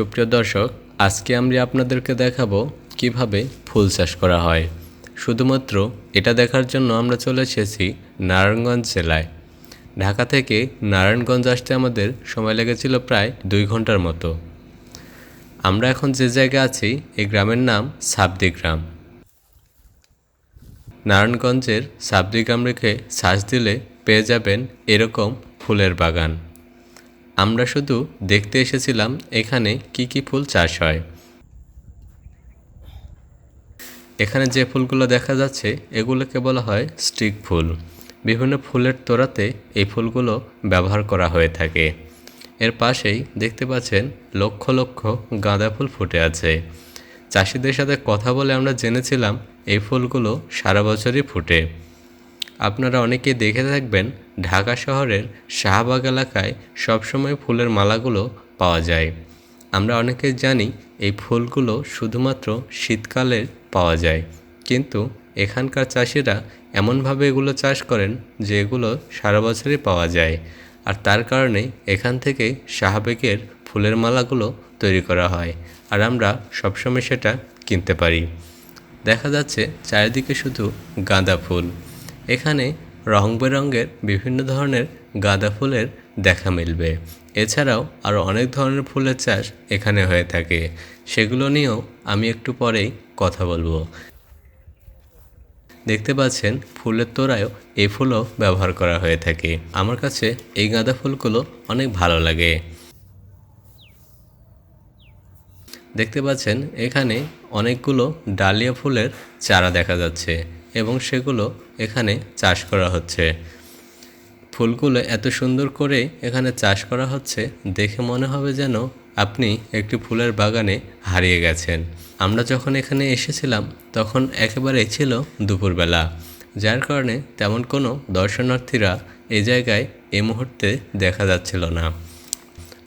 সুপ্রিয় দর্শক, আজকে আমরা আপনাদেরকে দেখাবো কীভাবে ফুল চাষ করা হয়। শুধুমাত্র এটা দেখার জন্য আমরা চলে এসেছি নারায়ণগঞ্জ জেলায়। ঢাকা থেকে নারায়ণগঞ্জ আসতে আমাদের সময় লেগেছিল প্রায় দুই ঘণ্টার মতো। আমরা এখন যে জায়গায় আছি, এই গ্রামের নাম সাবদি গ্রাম। নারায়ণগঞ্জের সাবদি গ্রাম রেখে সার্চ দিলে পেয়ে যাবেন এরকম ফুলের বাগান। আমরা শুধু দেখতে এসেছিলাম এখানে কি কি ফুল চাষ হয়। এখানে যে ফুলগুলো দেখা যাচ্ছে, এগুলোকে বলা হয় স্টিক ফুল। বিভিন্ন ফুলের তোড়াতে এই ফুলগুলো ব্যবহার করা হয়ে থাকে। এর পাশেই দেখতে পাচ্ছেন লক্ষ লক্ষ গাঁদা ফুল ফুটে আছে। চাষিদের সাথে কথা বলে আমরা জেনেছিলাম এই ফুলগুলো সারা বছরই ফুটে। আপনারা অনেকে দেখে থাকবেন ঢাকা শহরের শাহবাগ এলাকায় সবসময় ফুলের মালাগুলো পাওয়া যায়। আমরা অনেকে জানি এই ফুলগুলো শুধুমাত্র শীতকালে পাওয়া যায়। কিন্তু এখানকার চাষিরা এমনভাবে এগুলো চাষ করেন যে এগুলো সারা বছরই পাওয়া যায়। আর তার কারণে এখান থেকে শাহবাগের ফুলের মালাগুলো তৈরি করা হয় আর আমরা সবসময় সেটা কিনতে পারি। দেখা যাচ্ছে চারিদিকে শুধু গাঁদা ফুল। এখানে রং বেরঙের বিভিন্ন ধরনের গাঁদা ফুলের দেখা মিলবে। এছাড়াও আরও অনেক ধরনের ফুলের চাষ এখানে হয়ে থাকে। সেগুলো নিয়েও আমি একটু পরেই কথা বলব। দেখতে পাচ্ছেন, ফুলের তোড়ায়ও এই ফুলও ব্যবহার করা হয়ে থাকে। আমার কাছে এই গাঁদা ফুলগুলো অনেক ভালো লাগে। দেখতে পাচ্ছেন, এখানে অনেকগুলো ডালিয়া ফুলের চারা দেখা যাচ্ছে। এবং সেগুলো এখানে চাষ করা হচ্ছে। ফুলগুলো এত সুন্দর করে এখানে চাষ করা হচ্ছে, দেখে মনে হবে যেন আপনি একটি ফুলের বাগানে হারিয়ে গেছেন। আমরা যখন এখানে এসেছিলাম, তখন একেবারে ছিল দুপুরবেলা। যার কারণে তেমন কোনো দর্শনার্থীরা এই জায়গায় এই মুহূর্তে দেখা যাচ্ছিল না।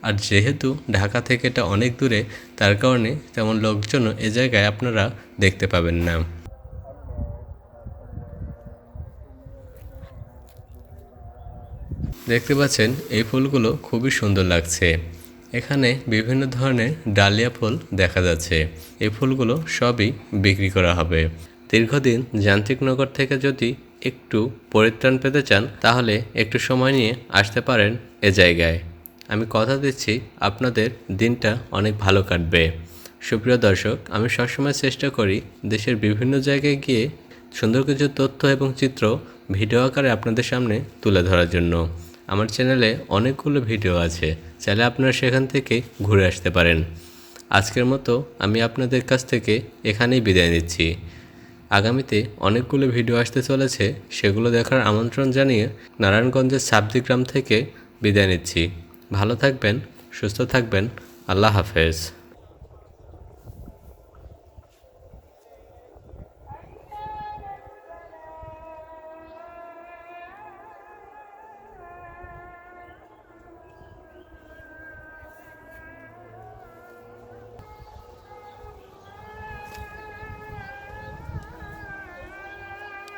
আর যেহেতু ঢাকা থেকে এটা অনেক দূরে, তার কারণে তেমন লোকজন এ জায়গায় আপনারা দেখতে পাবেন না। দেখতে পাচ্ছেন, এই ফুলগুলো খুবই সুন্দর লাগছে। এখানে বিভিন্ন ধরনের ডালিয়া ফুল দেখা যাচ্ছে। এই ফুলগুলো সবই বিক্রি করা হবে। দীর্ঘদিন যান্ত্রিক নগর থেকে যদি একটু পরিত্রাণ পেতে চান, তাহলে একটু সময় নিয়ে আসতে পারেন এ জায়গায়। আমি কথা দিচ্ছি, আপনাদের দিনটা অনেক ভালো কাটবে। সুপ্রিয় দর্শক, আমি সবসময় চেষ্টা করি দেশের বিভিন্ন জায়গায় গিয়ে সুন্দর কিছু তথ্য এবং চিত্র ভিডিও আকারে আপনাদের সামনে তুলে ধরার জন্য। আমার চ্যানেলে অনেকগুলো ভিডিও আছে। চাইলে আপনারা সেখান থেকে ঘুরে আসতে পারেন। আজকের মতো আমি আপনাদের কাছ থেকে এখানেই বিদায় নিচ্ছি। আগামীতে অনেকগুলো ভিডিও আসতে চলেছে, সেগুলো দেখার আমন্ত্রণ জানিয়ে নারায়ণগঞ্জের সাবদিগ্রাম থেকে বিদায় নিচ্ছি। ভালো থাকবেন, সুস্থ থাকবেন, আল্লাহ হাফেজ।